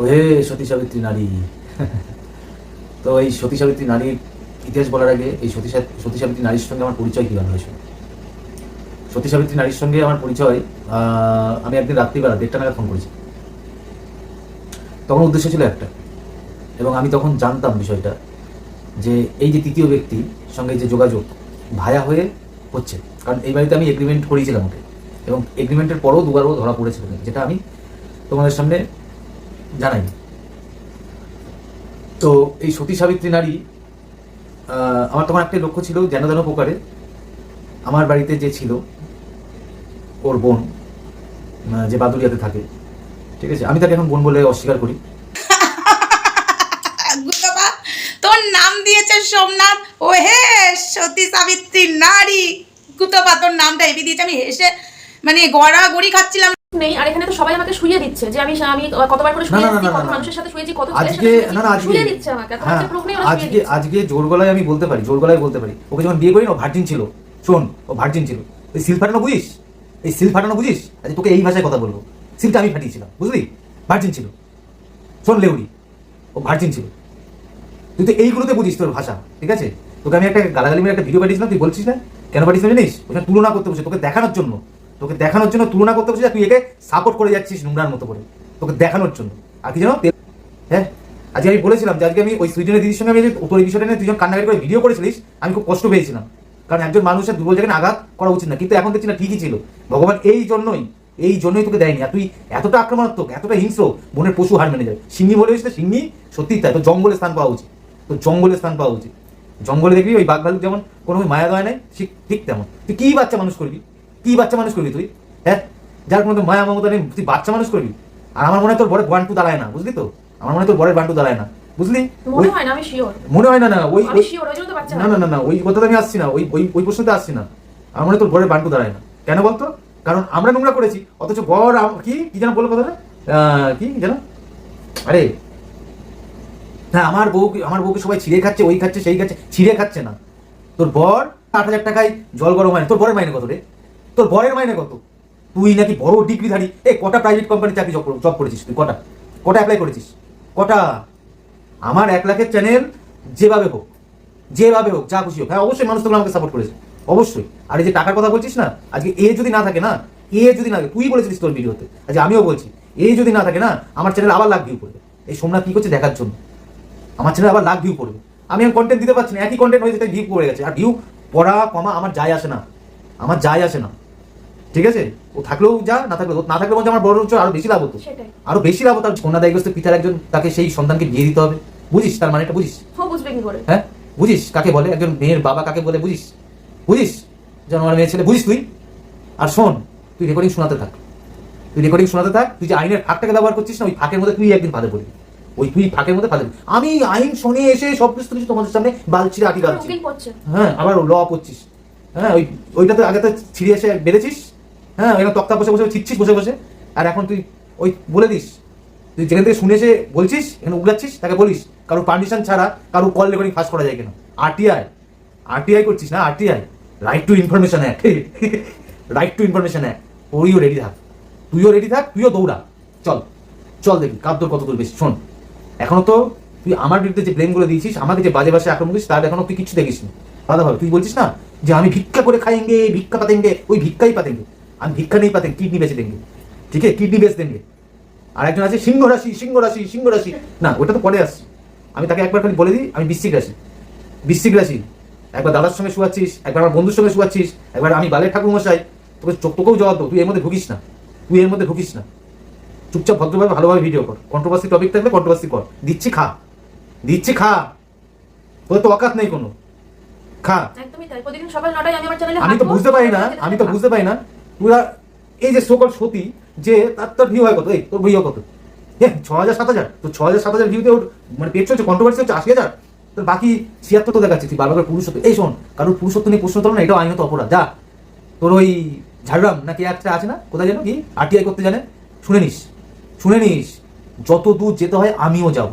ওহে সতী সাবিত্রী নারী। তো এই সতী সাবিত্রী নারীর ইতিহাস বলার আগে এই সতী সতী সাবিত্রী নারীর সঙ্গে আমার পরিচয় কীভাবে হয়েছিল সতী সাবিত্রী নারীর সঙ্গে আমার পরিচয় আমি একদিন রাত্রিবেলা, দেড়টা নাগাদ ফোন করেছি। তখন উদ্দেশ্য ছিল একটা, এবং আমি তখন জানতাম বিষয়টা যে এই যে তৃতীয় ব্যক্তি সঙ্গে যে যোগাযোগ ভায়া হয়ে হচ্ছে, কারণ এই বাড়িতে আমি এগ্রিমেন্ট করিয়েছিলাম ওকে, এবং এগ্রিমেন্টের পরও দুবারও ধরা পড়েছিল যেটা আমি তোমাদের সামনে জানাই। তো এই সতী সাবিত্রী নারী আমার তখন একটা লক্ষ্য ছিল যেন যেন প্রকারে আমার বাড়িতে যে ছিল, ওর বোন যে বাদুরিয়াতে থাকে, ঠিক আছে? আমি তাকে এখন বোন বলে অস্বীকার করি। তোর নাম দিয়েছে সোমনাথ। ও হে সতী সাবিত্রী নারী। গুতবা তোর নামটা এবি দিয়েছে। আমি হেসে মানে গড়া গড়ি খাচ্ছিলাম। নেই। আর এখানে তো সবাই আমাকে শুয়ে দিচ্ছে যে আমি আমি কতবার করে শুয়ে দিচ্ছি কত মানুষের সাথে শুয়েছি কত ছেলের আজকে সাথে না না আজকে শুয়ে দিচ্ছে আমাকে। হ্যাঁ আজকে আজকে জোর গলায় আমি বলতে পারি জোর গলায় বলতে পারি। ওকে যখন বিয়ে করি না ভার্জিন ছিল। শোন ও ভার্জিন ছিল। ওই সিল ফাটানো বুঝিস? এই সিল ফাটানো বুঝিস? আজকে তোকে এই ভাষায় কথা বলব। সিলটা আমি ফাটিয়েছিলাম বুঝলি? ভার্জিন ছিল। শোন লেউরি ও ভার্জিন ছিল। তুই তো এইগুলোতে বুঝিস তোর ভাষা ঠিক আছে? তোকে আমি একটা গালাগালি মেরে একটা ভিডিও পাঠিয়েছিলাম তুই বলছিস না? কেন পাঠিয়েছিলাম জানিস ওখানে তুলনা করতে বসে তোকে দেখানোর জন্য। তোকে দেখানোর জন্য তুলনা করতে বসে তুই একে সাপোর্ট করে যাচ্ছিস নোংরার মতো করে। তোকে দেখানোর জন্য। আর কি জানো? হ্যাঁ? আজকে আমি বলেছিলাম যে আজকে আমি ওই সুইডেনের দিদির সঙ্গে আমি তোর এই বিষয়টা নিয়ে তুই যখন কান্নাকাটি করে ভিডিও করেছিলিস, আমি খুব কষ্ট পেয়েছিলাম। কারণ একজন মানুষের দুর্বল জায়গায় আঘাত করা উচিত না। কিন্তু এখন দেখছি না ঠিকই ছিল। ভগবান এই জন্যই এই জন্যই তোকে দেয়নি। আর তুই এতটা আক্রমণাত্মক, এতটা হিংস্র বনের পশু হার মেনে যায় সিংহি বলে হয়েছে সিঙ্গি সত্যিই তাই। তো জঙ্গলে স্থান পাওয়া উচিত। তো জঙ্গলে স্থান পাওয়া উচিত। জঙ্গলে দেখবি ওই বাঘ ভালুক যেমন কোনো মায়া দয়া নাই, ঠিক ঠিক তেমন। তুই কি বাচ্চা মানুষ করবি? কি বাচ্চা মানুষ করবি তুই? হ্যাঁ? যার কোনো তো মায়া মমতা নেই তুই বাচ্চা মানুষ করবি? আর আমার মনে হয় তোর বড় বান্টু দাঁড়ায় না বুঝলি তো? আমার মনে হয় তোর বড়ের বান্টু দাঁড়ায় না বুঝলি? মনে হয় না আমি শিওর মনে হয় না না ওই না না না না ওই কথাতে আমি আসছি না ওই ওই ওই প্রশ্নতে আসছি না। আমার মনে হয় তোর বরের বান্টু দাঁড়ায় না। কেন বলতো? কারণ আমরা নোংরা করেছি অথচ বর আম- কি? কি যেন বলল কথাটা? আহ, কি যেন? আরে হ্যাঁ আমার বউ আমার বউকে সবাই ছিঁড়ে খাচ্ছে ওই খাচ্ছে সেই খাচ্ছে ছিঁড়ে খাচ্ছে না। তোর বর আট হাজার টাকায় জল গরম হয় তোর বরের মাইনে কত রে? তোর বরের মাইনে কত? তুই নাকি বড় ডিগ্রিধারী। এ, কটা প্রাইভেট কোম্পানি চাকরি জব জব করেছিস তুই? কটা? কটা অ্যাপ্লাই করেছিস? কটা? আমার এক লাখের চ্যানেল যেভাবে হোক যেভাবে হোক, যা খুশি হোক। হ্যাঁ অবশ্যই মানুষ তোমরা আমাকে সাপোর্ট করেছে। অবশ্যই। আর এই যে টাকার কথা বলছিস না, আজকে এ যদি না থাকে না এ যদি না থাকে, তুই বলেছিস তোর ভিডিওতে, আজকে আমিও বলছি এ যদি না থাকে না, আমার চ্যানেল আবার লাখ ভিউ করবে এই সোমনাথ কি করছে দেখার জন্য? আমার চ্যানেল আবার লাখ ভিউ পড়বে। আমি এখন কন্টেন্ট দিতে পারছি না, একই কন্টেন্ট হয়ে যেতে ভিউ পড়ে গেছে। আর ভিউ পড়া, কমা, আমার যায় আসে না। আমার যায় আসে না। ঠিক আছে? ও থাকলেও যা না থাকলেও না থাকলে বলছে আমার বড় হচ্ছে আরও বেশি লাভ হতো। আরও বেশি লাভ হতো আর কন্যা দায়গ্রস্ত পিতার একজন তাকে সেই সন্তানকে বিয়ে দিতে হবে। বুঝিস তার মানেটা বুঝিস? করে? হ্যাঁ? বুঝিস? কাকে বলে? একজন মেয়ের বাবা কাকে বলে? বুঝিস? বুঝিস? যেন আমার মেয়ে ছেলে বুঝিস তুই? আর শোন তুই রেকর্ডিং শোনাতে থাক। তুই রেকর্ডিং শোনাতে থাক তুই যে আইনের ফাঁকটাকে ব্যবহার করছিস না ওই ফাঁকের মধ্যে তুই একদিন ফাঁদে পড়বি। ওই তুই ফাঁকের মধ্যে ফাঁদে। আমি আইন শুনে এসে সব কিছু কিছু তোমাদের সামনে বালছিরে আটি গালছি হ্যাঁ আবার ল পড়ছিস হ্যাঁ ওই ওইটা তো আগে তো ছিঁড়ে এসে বেড়েছিস হ্যাঁ ওইখানে তক্তা বসে বসে ছিটছিস বসে বসে। আর এখন তুই ওই বলে দিস, তুই যেখান থেকে শুনে এসে বলছিস, এখানে উগলাচ্ছিস তাকে বলিস কারও পারমিশন ছাড়া কারও কল রেকর্ডিং ফাঁস করা যায় কিনা। আরটিআই আরটিআই করছিস না? RTI right to information act right to information act ওইও ready থাক। তুইও রেডি থাক, তুইও দৌড়া। চল চল দেখি, কার তোর কত দূর বেশি। শোন, এখনও তো তুই আমার বিরুদ্ধে যে ব্লেমগুলো দিয়েছিস, আমাকে যে বাজে বাসে আক্রমণ করিস তার এখনও তুই কিছু দেখিস না আলাদাভাবে, তুই বলছিস না যে আমি ভিক্ষা করে খাইঙ্গে ভিক্ষা পাতেঙ্গে, ওই ভিক্ষাই পাতেঙ্গে। আমি ভিক্ষা নেই পাতেন কিডনি বেঁচে দেঙ্গে। ঠিক আছে কিডনি বেচ দেঙ্গে। আর একজন আছে সিংহ রাশি সিংহ রাশি সিংহ রাশি। না ওটা তো পরে আসছি। আমি তাকে একবার খালি বলে দিই আমি বৃশ্চিক রাশি। বৃশ্চিক রাশি। একবার দাদার সঙ্গে শুয়াচ্ছিস একবার আমার বন্ধুর সঙ্গে শুয়াচ্ছিস একবার আমি বালের ঠাকুর মশাই তোকে চোখ তোকেও জবাব দেবো তুই এর মধ্যে ঢুকিস না। তুই এর মধ্যে ঢুকিস না। চুপচাপ ভদ্রভাবে ভালোভাবে ভিডিও কর। কন্ট্রোভার্সি টপিক থাকলে কন্ট্রোভার্সি কর। দিচ্ছি খা। দিচ্ছি খা। তোর তো অকাত নেই কোনো। খা। আমি তো বুঝতে পারি না আমি তো বুঝতে পারি না। আর- এই যে সকল সতী যে তার তোর ভিউ হয় কত? এই তোর ভিউ কত? এ ছ হাজার সাত হাজার তো ছ হাজার সাত হাজার ভিউতে ওর মানে পেট চলছে কন্ট্রোভার্সি হচ্ছে আশি হাজার? তোর বাকি ছিয়াত্তর তো দেখাচ্ছে তুই বারবার পুরুষত্ব এই শোন কারোর পুরুষত্ব নিয়ে প্রশ্ন তোলো না এটাও আইনত অপরাধ। যা তোর ওই ঝাড়গ্রাম নাকি একটা আছে না? কোথায় যেন কি? আরটিআই করতে জানে? শুনে নিস শুনে নিস যত দূর যেতে হয় আমিও যাব।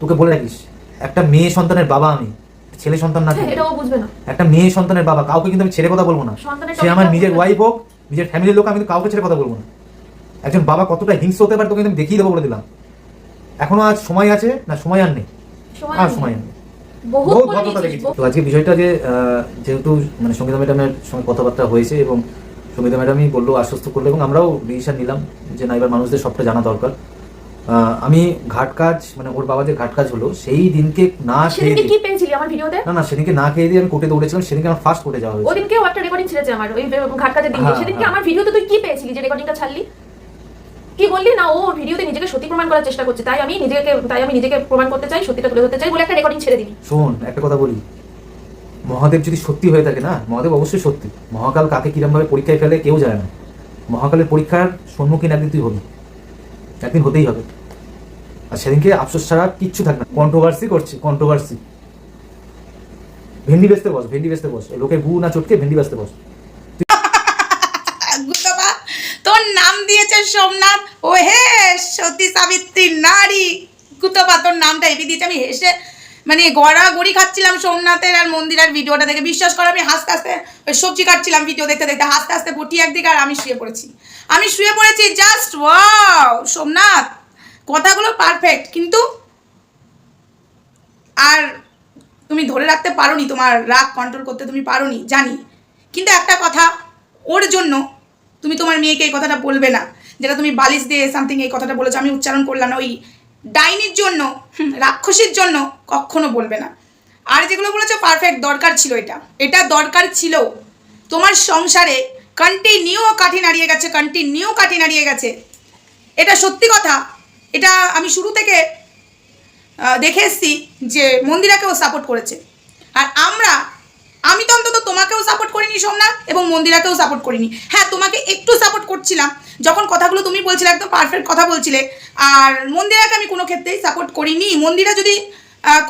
তোকে বলে রাখিস একটা মেয়ে সন্তানের বাবা আমি ছেলে সন্তান না হ্যাঁ, একটা মেয়ে সন্তানের বাবা কাউকে কিন্তু আমি ছেড়ে কথা বলব না। সে আমার নিজের ওয়াইফ হোক নিজের ফ্যামিলির লোক আমি কিন্তু কাউকে ছেড়ে কথা বলব না। একজন বাবা কতটা হিংস হতে পারে তোকে আমি দেখিয়ে দেবো বলে দিলাম। এখনও আজ সময় আছে? না সময় আর নেই। আর সময় আর নেই। বহুত বহুত ভদ্রতা দেখেছি। তো আজকে বিষয়টা যে যেহেতু মানে সঙ্গীতা ম্যাডামের সঙ্গে কথাবার্তা হয়েছে এবং সঙ্গীতা ম্যাডামই বলল আশ্বস্ত করল এবং আমরাও ডিসিশন নিলাম যে না এবার মানুষদের সবটা জানা দরকার। আমি ঘাট কাজ মানে ওর বাবা যে ঘাট কাজ হলো সেই দিনকে না খেয়ে সেদিনকে কি পেয়েছিলি আমার ভিডিওতে না না সেদিনকে না খেয়ে দিয়ে আমি কোর্টে দৌড়েছিলাম সেদিনকে আমার ফার্স্ট কোর্টে যাওয়া হয়েছে ওদিনকেও একটা রেকর্ডিং ছেড়েছে আমার ওই ঘাট কাজের দিন হ্যাঁ, সেদিনকে হ্যাঁ। আমার ভিডিওতে তুই কি পেয়েছিলি যে রেকর্ডিংটা ছাড়লি? কি বললি? না ও ভিডিওতে নিজেকে সত্যি প্রমাণ করার চেষ্টা করছে তাই আমি নিজেকে তাই আমি নিজেকে প্রমাণ করতে চাই সত্যিটা তুলে ধরতে চাই বলে একটা রেকর্ডিং ছেড়ে দিবি শোন একটা কথা বলি। মহাদেব যদি সত্যি হয়ে থাকে না মহাদেব অবশ্যই সত্যি। মহাকাল কাকে কিরম ভাবে পরীক্ষায় ফেলে কেউ জানে না। মহাকালের পরীক্ষার সম্মুখীন একদিন তুই হবি। একদিন হতেই হবে। আর সেদিনকে আফসোস ছাড়া কিচ্ছু থাকবে না। কন্ট্রোভার্সি করছে কন্ট্রোভার্সি ভেন্ডি বেচতে বস, ভেন্ডি বেচতে বস। লোকে গু না চটকে ভেন্ডি বেচতে বস। তোর নাম দিয়েছে সোমনাথ। ও হে সতী সাবিত্রী নারী। তোর নামটা এপি দিয়েছে। আমি হেসে মানে গড়া গড়ি খাচ্ছিলাম সোমনাথের আর মন্দিরের ভিডিওটা দেখে। বিশ্বাস করো, আমি হাসতে হাসতে ওই সবজি কাটছিলাম ভিডিও দেখতে দেখতে। হাসতে হাসতে বটি একদিকে আর আমি শুয়ে পড়েছি। আমি শুয়ে পড়েছি জাস্ট ওয়াও সোমনাথ। কথাগুলো পারফেক্ট কিন্তু আর তুমি ধরে রাখতে পারোনি, তোমার রাগ কন্ট্রোল করতে তুমি পারোনি, জানি। কিন্তু একটা কথা, ওর জন্য তুমি তোমার মেয়েকে এই কথাটা বলবে না, যেটা তুমি বালিশ দিয়ে সামথিং এই কথাটা বলেছ, আমি উচ্চারণ করলাম না, ওই ডাইনির জন্য রাক্ষসীর জন্য কখনো বলবে না। আর যেগুলো বলেছ পারফেক্ট দরকার ছিল এটা। এটা দরকার ছিল। তোমার সংসারে কন্টিনিউ কাঠি নাড়িয়ে গেছে কন্টিনিউ কাঠি নাড়িয়ে গেছে। এটা সত্যি কথা। এটা আমি শুরু থেকে দেখে এসছি যে মন্দিরাকেও সাপোর্ট করেছে। আর আমরা, আমি তো অন্তত তোমাকেও সাপোর্ট করিনি সোমনাথ, এবং মন্দিরাকেও সাপোর্ট করিনি। হ্যাঁ তোমাকে একটু সাপোর্ট করছিলাম, যখন কথাগুলো তুমি বলছিলে, একদম পারফেক্ট কথা বলছিলে, আর মন্দিরাকে আমি কোনো ক্ষেত্রেই সাপোর্ট করিনি। মন্দিরা যদি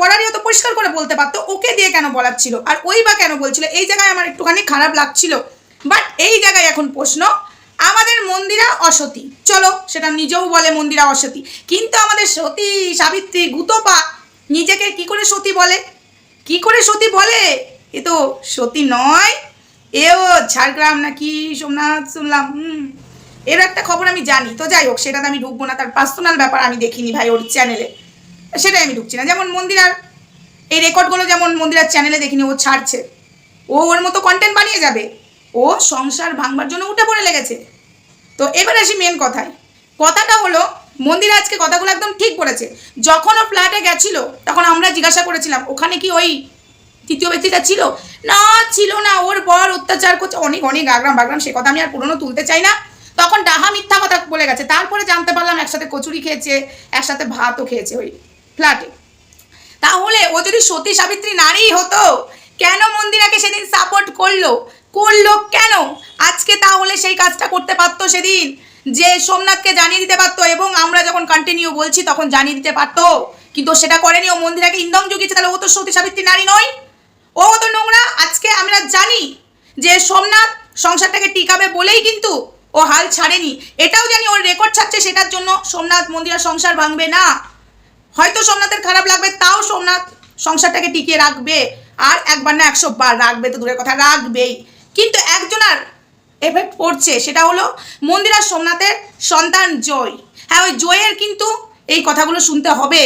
করারই হতো, পরিষ্কার করে বলতে পারতো, ওকে দিয়ে কেন বলার ছিল আর ওই বা কেন বলছিল? এই জায়গায় আমার একটুখানি খারাপ লাগছিল। বাট এই জায়গায় এখন প্রশ্ন আমাদের মন্দিরা অসতী। চলো, সেটা নিজেও বলে মন্দিরা অসতী। কিন্তু আমাদের সতী সাবিত্রী গুতপা নিজেকে কি করে সতী বলে? কি করে সতী বলে? এ তো সতী নয়, এও ঝাড়গ্রাম নাকি সোমনাথ শুনলাম, হুম। এর একটা খবর আমি জানি, তো যাই হোক, সেটাতে আমি ঢুকবো না, তার পার্সোনাল ব্যাপার আমি দেখিনি ভাই ওর চ্যানেলে সেটাই আমি ঢুকছি না, যেমন মন্দিরার এই রেকর্ডগুলো যেমন মন্দিরার চ্যানেলে দেখিনি, ও ছাড়ছে। ও ওর মতো কন্টেন্ট বানিয়ে যাবে। ও সংসার ভাঙবার জন্য উঠে পড়ে লেগেছে। তো এবার আসি মেন কথায়। কথাটা হলো, মন্দির আজকে কথাগুলো একদম ঠিক বলেছে। যখন ও ফ্ল্যাটে গেছিল, তখন আমরা জিজ্ঞাসা করেছিলাম, ওখানে কি ওই তৃতীয় ব্যক্তিটা ছিল? না ছিল না। ওর বর অত্যাচার করছে। অনেক অনেক আগ্রাম, বাগ্রাম, সে কথা আমি আর পুরনো তুলতে চাই না। তখন ডাহা মিথ্যা কথা বলে গেছে। তারপরে জানতে পারলাম একসাথে কচুরি খেয়েছে, একসাথে ভাতও খেয়েছে ওই ফ্ল্যাটে তাহলে ও যদি সতী সাবিত্রী নারী হতো, কেন মন্দিরাকে সেদিন সাপোর্ট করল? করল কেন? আজকে তাহলে সেই কাজটা করতে পারতো সেদিন? যে সোমনাথকে জানিয়ে দিতে পারতো এবং আমরা যখন কন্টিনিউ বলছি তখন জানিয়ে দিতে পারতো। কিন্তু সেটা করেনি, ও মন্দিরাকে ইন্ধন জুগিয়েছে, তাহলে ও তো সতী সাবিত্রী নারী নয়। ও তো নোংরা, আজকে আমরা জানি যে সোমনাথ সংসারটাকে টিকাবে বলেই কিন্তু ও হাল ছাড়েনি। এটাও জানি ওর রেকর্ড ছাড়ছে, সেটার জন্য সোমনাথ মন্দিরা সংসার ভাঙবে না। হয়তো সোমনাথের খারাপ লাগবে, তাও সোমনাথ সংসারটাকে টিকিয়ে রাখবে। আর একবার না একশো বার রাখবে, তো দূরের কথা, রাখবেই। কিন্তু একজনার এফেক্ট পড়ছে, সেটা হলো মন্দিরা সোমনাথের সন্তান জয়। হ্যাঁ ওই জয়ের কিন্তু এই কথাগুলো শুনতে হবে।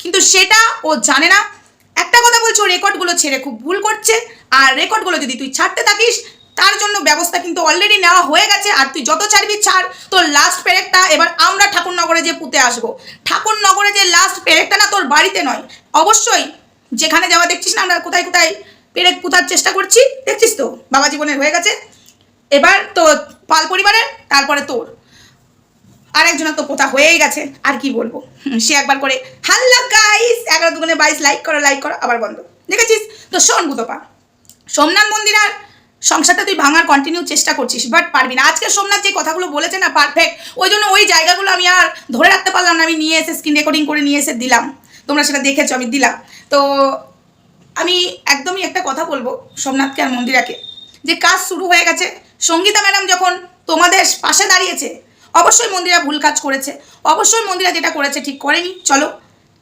কিন্তু সেটা ও জানে না। একটা কথা বলছো রেকর্ডগুলো ছেড়ে খুব ভুল করছে। আর রেকর্ডগুলো যদি তুই ছাড়তে থাকিস, তার জন্য ব্যবস্থা কিন্তু অলরেডি নেওয়া হয়ে গেছে। আর তুই যত ছাড়বি, ছাড়। তোর লাস্ট পেরেকটা, এবার আমরা ঠাকুরনগরে যে পুঁতে আসব। ঠাকুরনগরে যে লাস্ট পেরেকটা না তোর বাড়িতে নয়। অবশ্যই যেখানে যাওয়া দেখছিস না আমরা কোথায় কোথায় পেরেক পুঁতার চেষ্টা করছি, দেখছিস তো? বাবা জীবনের হয়ে গেছে। এবার তো পাল পরিবারের, তারপরে তোর। আরেকজনের তো পোতা হয়েই গেছে, আর কি বলব? সে একবার করে হাল্লা গাইস এগারো দুগুণে বাইশ লাইক করো লাইক করো, আবার বন্ধ। দেখেছিস? তো শোন গুতপা, সোমনাথ মন্দির আর সংসারটা তুই ভাঙার কন্টিনিউ চেষ্টা করছিস বাট পারবি না। আজকে সোমনাথ যে কথাগুলো বলেছে না পারফেক্ট ওই জন্য ওই জায়গাগুলো আমি আর ধরে রাখতে পারলাম না। আমি নিয়ে এসে স্ক্রিন রেকর্ডিং করে নিয়ে এসে দিলাম। তোমরা সেটা দেখেছ, আমি দিলাম। তো আমি একদমই একটা কথা বলব সোমনাথকে আর মন্দিরাকে, যে কাজ শুরু হয়ে গেছে। সঙ্গীতা ম্যাডাম যখন তোমাদের পাশে দাঁড়িয়েছে, অবশ্যই মন্দিরা ভুল কাজ করেছে। অবশ্যই মন্দিরা যেটা করেছে ঠিক করেনি, চলো।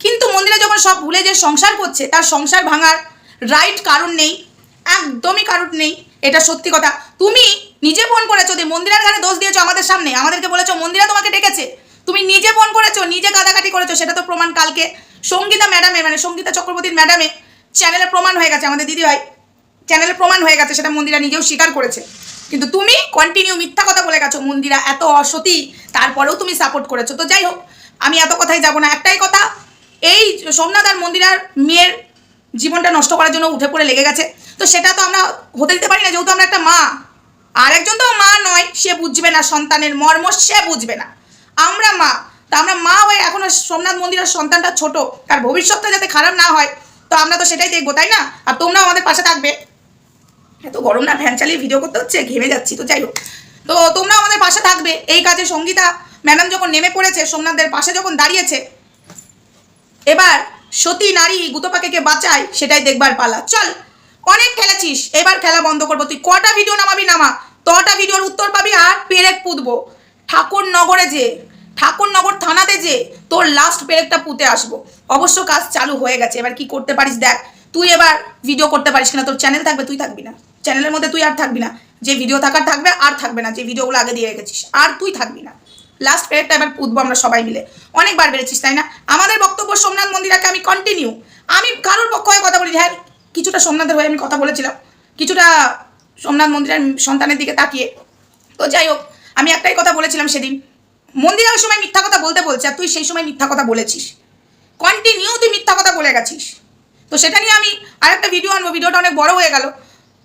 কিন্তু মন্দিরা যখন সব ভুলে যে সংসার করছে, তার সংসার ভাঙার রাইট কারণ নেই, একদমই কারণ নেই, এটা সত্যি কথা। তুমি নিজে ফোন করেছ যে মন্দিরার ঘরে দোষ দিয়েছ আমাদের সামনে, আমাদেরকে বলেছ মন্দিরা তোমাকে ডেকেছে। তুমি নিজে ফোন করেছ, নিজে কাকে করেছ, সেটা তো প্রমাণ কালকে। সঙ্গীতা ম্যাডামে মানে সঙ্গীতা চক্রবর্তীর ম্যাডামে চ্যানেলে প্রমাণ হয়ে গেছে, আমাদের দিদিভাই। চ্যানেলে প্রমাণ হয়ে গেছে, সেটা মন্দিরা নিজেও স্বীকার করেছে। কিন্তু তুমি কন্টিনিউ মিথ্যা কথা বলে গেছো, মন্দিরা এত অসতী, তারপরেও তুমি সাপোর্ট করেছ। তো যাই হোক, আমি এত কথাই যাব না। একটাই কথা, এই সোমনাথ আর মন্দিরার মেয়ের জীবনটা নষ্ট করার জন্য উঠে পড়ে লেগে গেছে। তো সেটা তো আমরা হতে দিতে পারি না, যেহেতু আমরা একটা মা। আর একজন তো মা নয়, সে বুঝবে না সন্তানের মর্ম, সে বুঝবে না। আমরা মা, তা আমরা মা হয়ে এখনও সোমনাথ মন্দিরের সন্তানটা ছোট। তার ভবিষ্যৎটা যাতে খারাপ না হয় তো আমরা তো সেটাই দেখব, তাই না? আর তোমরাও আমাদের পাশে থাকবে। এত গরম না, ফ্যান চালিয়ে ভিডিও করতে হচ্ছে, ঘেমে যাচ্ছি, তো যাই হোক। তো তোমরা আমাদের পাশে থাকবে। এই কাজে সঙ্গীতা ম্যাডাম যখন নেমে পড়েছে, সোমনাথদের পাশে যখন দাঁড়িয়েছে, এবার সতী নারী গুতপাকে বাঁচায়, সেটাই দেখবার পালা। চল, অনেক খেলেছিস। এবার খেলা বন্ধ করব। তুই কটা ভিডিও নামাবি, নামা? তটা ভিডিওর উত্তর পাবি আর পেরেক পুঁতবো। ঠাকুরনগরে যে ঠাকুরনগর থানাতে যে তোর লাস্ট পেরেকটা পুঁতে আসব। অবশ্য কাজ চালু হয়ে গেছে, এবার কি করতে পারিস দেখ। তুই এবার ভিডিও করতে পারিস কিনা, তোর চ্যানেল থাকবে, তুই থাকবি না। চ্যানেলের মধ্যে তুই আর থাকবি না। যে ভিডিও থাকার থাকবে, আর থাকবে না। যে ভিডিওগুলো আগে দিয়ে রেখেছিস, আর তুই থাকবি না। লাস্ট পেরেকটা এবার পুঁতবো আমরা সবাই মিলে। অনেকবার বেড়েছিস, তাই না? আমাদের বক্তব্য সোমনাথ মন্দিরাকে আমি কন্টিনিউ আমি কারোর পক্ষ হয়ে কথা বলি হ্যাঁ কিছুটা সোমনাথের হয়ে আমি কথা বলেছিলাম। কিছুটা সোমনাথ মন্দিরের সন্তানের দিকে তাকিয়ে। তো যাই হোক, আমি একটাই কথা বলেছিলাম সেদিন। মন্দিরা ওই সময় মিথ্যা কথা বলতে বলছে আর তুই সেই সময় মিথ্যা কথা বলেছিস। কন্টিনিউ তুই মিথ্যা কথা বলে গেছিস। তো সেটা নিয়ে আমি আরেকটা ভিডিও আনব ভিডিওটা অনেক বড় হয়ে গেল।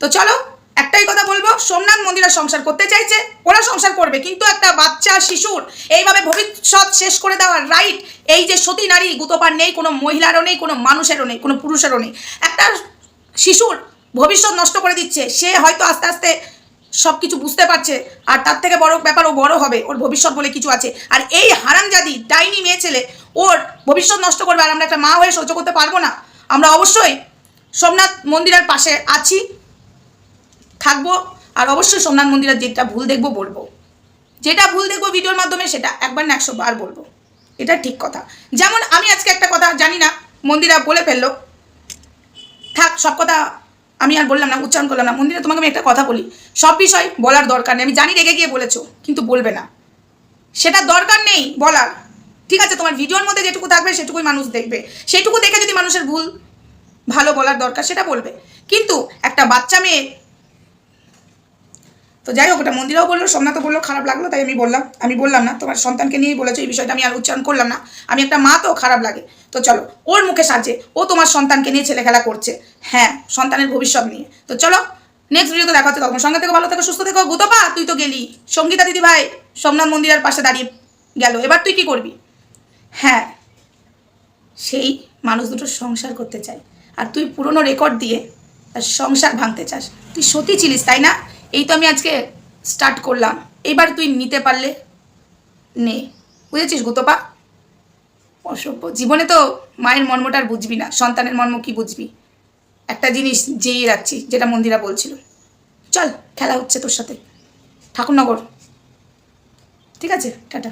তো চলো, একটাই কথা বলব, সোমনাথ মন্দিরা সংসার করতে চাইছে, ওরা সংসার করবে। কিন্তু একটা বাচ্চা, শিশুর এইভাবে ভবিষ্যৎ শেষ করে দেওয়ার রাইট এই যে সতী নারী, গুতপার নেই, কোনো মহিলারও নেই, কোনো মানুষেরও নেই, কোনো পুরুষেরও নেই। একটা শিশুর ভবিষ্যৎ নষ্ট করে দিচ্ছে, সে হয়তো আস্তে আস্তে সব কিছু বুঝতে পারছে, আর তার থেকে বড় ব্যাপার ও বড় হবে, ওর ভবিষ্যৎ বলে কিছু আছে। আর এই হারামজাদি, ডাইনি মেয়ে ছেলে, ওর ভবিষ্যৎ নষ্ট করবে আর আমরা একটা মা হয়ে সহ্য করতে পারব না। আমরা অবশ্যই সোমনাথ মন্দিরের পাশে আছি, থাকব, আর অবশ্যই সোমনাথ মন্দিরের যেটা ভুল দেখব বলব। যেটা ভুল দেখব ভিডিওর মাধ্যমে সেটা একবার না একশো বার বলব। এটা ঠিক কথা। যেমন আমি আজকে একটা কথা জানি না, মন্দিরা বলে ফেলল। থাক, সব কথা আমি আর বললাম না, উচ্চারণ করলাম না। মন্দিরে তোমাকে আমি একটা কথা বলি। সব বিষয় বলার দরকার নেই। আমি জানি রেগে গিয়ে বলেছ, কিন্তু বলবে না। সেটা দরকার নেই বলার। ঠিক আছে, তোমার ভিডিওর মধ্যে যেটুকু থাকবে, সেটুকুই মানুষ দেখবে। সেটুকু দেখে যদি মানুষের ভুল ভালো বলার দরকার, সেটা বলবে। কিন্তু একটা বাচ্চা মেয়ে তো যাই হোক, ওটা মন্দিরাও বলল, সোমনাথও বলল, খারাপ লাগল, তাই আমি বললাম আমি বললাম না, তোমার সন্তানকে নিয়েই বলেছ, এই বিষয়টা আমি আর উচ্চারণ করলাম না। আমি একটা মা তো, খারাপ লাগে। তো চলো, ওর মুখে সাজে, ও তোমার সন্তানকে নিয়ে ছেলে খেলা করছে। হ্যাঁ সন্তানের ভবিষ্যৎ নিয়ে। তো চলো নেক্সট ভিডিওতে দেখা হচ্ছে তখন সঙ্গে থেকে, ভালো থেকো, সুস্থ থেকো। গুতপা, তুই তো গেলি। সঙ্গীতা দিদি ভাই, সোমনাথ মন্দিরের পাশে দাঁড়িয়ে গেল। এবার তুই কি করবি? হ্যাঁ সেই মানুষ দুটো সংসার করতে চায়। আর তুই পুরনো রেকর্ড দিয়ে তার সংসার ভাঙতে চাস। তুই সতী ছিলিস, তাই না? এই তো আমি আজকে স্টার্ট করলাম। এবার তুই নিতে পারলে নে। বুঝেছিস গোতপা? অসভ্য। জীবনে তো মায়ের মর্মটা আর বুঝবি না, সন্তানের মর্ম কি বুঝবি? একটা জিনিস যেই রাখছি, যেটা মন্দিরা বলছিল। চল, খেলা হচ্ছে তোর সাথে। ঠাকুরনগর। ঠিক আছে? টাটা।